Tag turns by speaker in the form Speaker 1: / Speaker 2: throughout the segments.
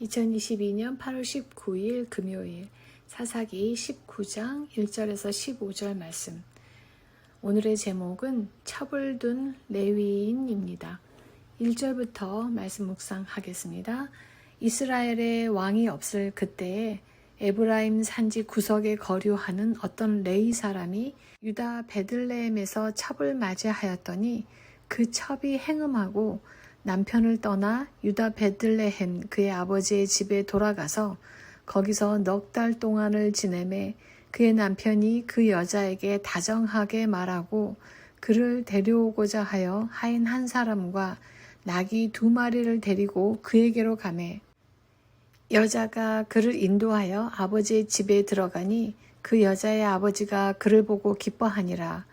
Speaker 1: 2022년 8월 19일 금요일 사사기 19장 1절에서 15절 말씀. 오늘의 제목은 첩을 둔 레위인입니다. 1절부터 말씀 묵상하겠습니다. 이스라엘의 왕이 없을 그때에 에브라임 산지 구석에 거류하는 어떤 레이 사람이 유다 베들레헴에서 첩을 맞이하였더니 그 첩이 행음하고 남편을 떠나 유다 베들레헴 그의 아버지의 집에 돌아가서 거기서 넉 달 동안을 지내매 그의 남편이 그 여자에게 다정하게 말하고 그를 데려오고자 하여 하인 한 사람과 낙이 두 마리를 데리고 그에게로 가매 여자가 그를 인도하여 아버지의 집에 들어가니 그 여자의 아버지가 그를 보고 기뻐하니라.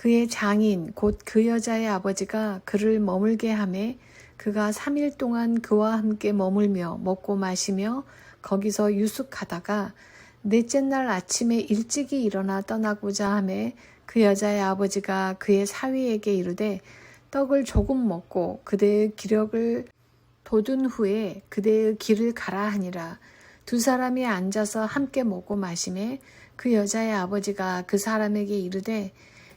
Speaker 1: 그의 장인 곧 그 여자의 아버지가 그를 머물게 하매 그가 3일 동안 그와 함께 머물며 먹고 마시며 거기서 유숙하다가 넷째 날 아침에 일찍이 일어나 떠나고자 하매 그 여자의 아버지가 그의 사위에게 이르되 떡을 조금 먹고 그대의 기력을 돋은 후에 그대의 길을 가라 하니라. 두 사람이 앉아서 함께 먹고 마시매 그 여자의 아버지가 그 사람에게 이르되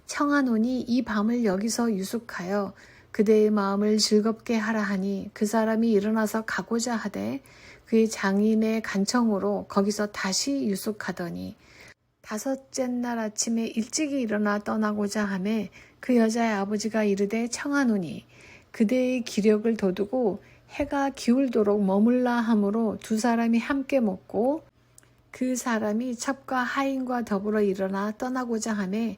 Speaker 1: 청하노니 이 밤을 여기서 유숙하여 그대의 마음을 즐겁게 하라 하니 그 사람이 일어나서 가고자 하되 그의 장인의 간청으로 거기서 다시 유숙하더니 다섯째 날 아침에 일찍이 일어나 떠나고자 하매 그 여자의 아버지가 이르되 청하노니 그대의 기력을 돋우고 해가 기울도록 머물라 하므로 두 사람이 함께 먹고 그 사람이 첩과 하인과 더불어 일어나 떠나고자 하매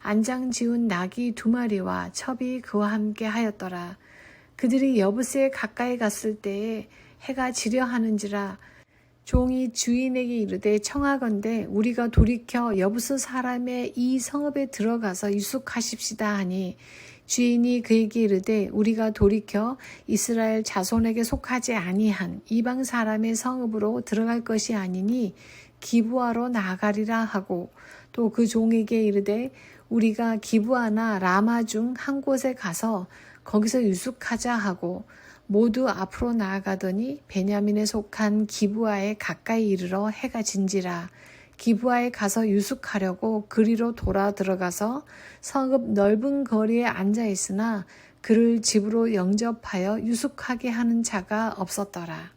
Speaker 1: 안장 지운 낙이 두 마리와 첩이 그와 함께 하였더라. 그들이 여부스에 가까이 갔을 때에 해가 지려 하는지라 종이 주인에게 이르되 청하건대 우리가 돌이켜 여부스 사람의 이 성읍에 들어가서 유숙하십시다 하니 주인이 그에게 이르되 우리가 돌이켜 이스라엘 자손에게 속하지 아니한 이방 사람의 성읍으로 들어갈 것이 아니니 기부하러 나아가리라 하고 또 그 종에게 이르되 우리가 기부하나 라마 중 한 곳에 가서 거기서 유숙하자 하고 모두 앞으로 나아가더니 베냐민에 속한 기부하에 가까이 이르러 해가 진지라 기부하에 가서 유숙하려고 그리로 돌아 들어가서 성읍 넓은 거리에 앉아 있으나 그를 집으로 영접하여 유숙하게 하는 자가 없었더라.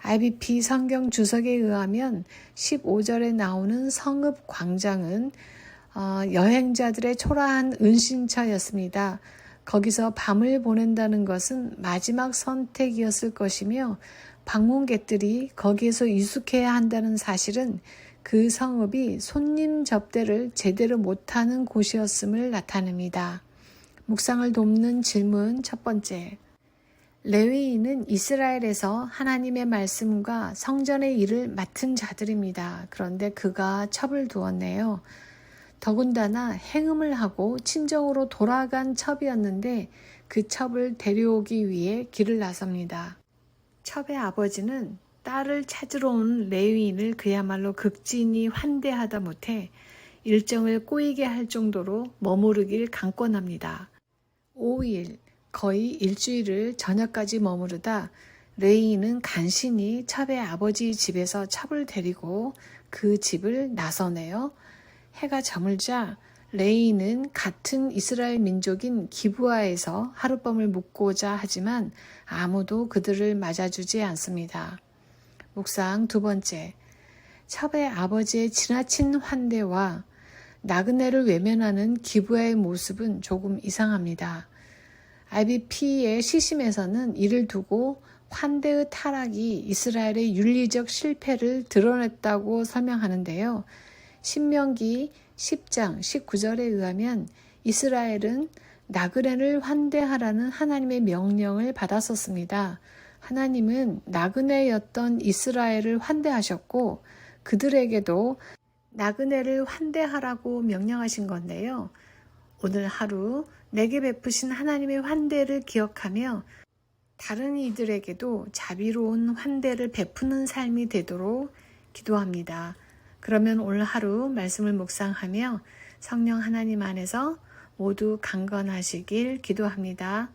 Speaker 1: IBP 성경 주석에 의하면 15절에 나오는 성읍 광장은 어, 여행자들의 초라한 은신처였습니다. 거기서 밤을 보낸다는 것은 마지막 선택이었을 것이며 방문객들이 거기에서 유숙해야 한다는 사실은 그 성읍이 손님 접대를 제대로 못하는 곳이었음을 나타냅니다. 묵상을 돕는 질문 첫 번째. 레위인은 이스라엘에서 하나님의 말씀과 성전의 일을 맡은 자들입니다. 그런데 그가 첩을 두었네요. 더군다나 행음을 하고 친정으로 돌아간 첩이었는데 그 첩을 데려오기 위해 길을 나섭니다. 첩의 아버지는 딸을 찾으러 온 레위인을 그야말로 극진히 환대하다 못해 일정을 꼬이게 할 정도로 머무르길 강권합니다. 5일, 거의 일주일을 저녁까지 머무르다 레이인은 간신히 첩의 아버지 집에서 첩을 데리고 그 집을 나서네요. 해가 저물자 레이는 같은 이스라엘 민족인 기부아에서 하룻밤을 묵고자 하지만 아무도 그들을 맞아주지 않습니다. 묵상 두 번째. 첩의 아버지의 지나친 환대와 나그네를 외면하는 기부아의 모습은 조금 이상합니다. IBP의 시심에서는 이를 두고 환대의 타락이 이스라엘의 윤리적 실패를 드러냈다고 설명하는데요. 신명기 10장 19절에 의하면 이스라엘은 나그네를 환대하라는 하나님의 명령을 받았었습니다. 하나님은 나그네였던 이스라엘을 환대하셨고 그들에게도 나그네를 환대하라고 명령하신 건데요. 오늘 하루 내게 베푸신 하나님의 환대를 기억하며 다른 이들에게도 자비로운 환대를 베푸는 삶이 되도록 기도합니다. 그러면 오늘 하루 말씀을 묵상하며 성령 하나님 안에서 모두 강건하시길 기도합니다.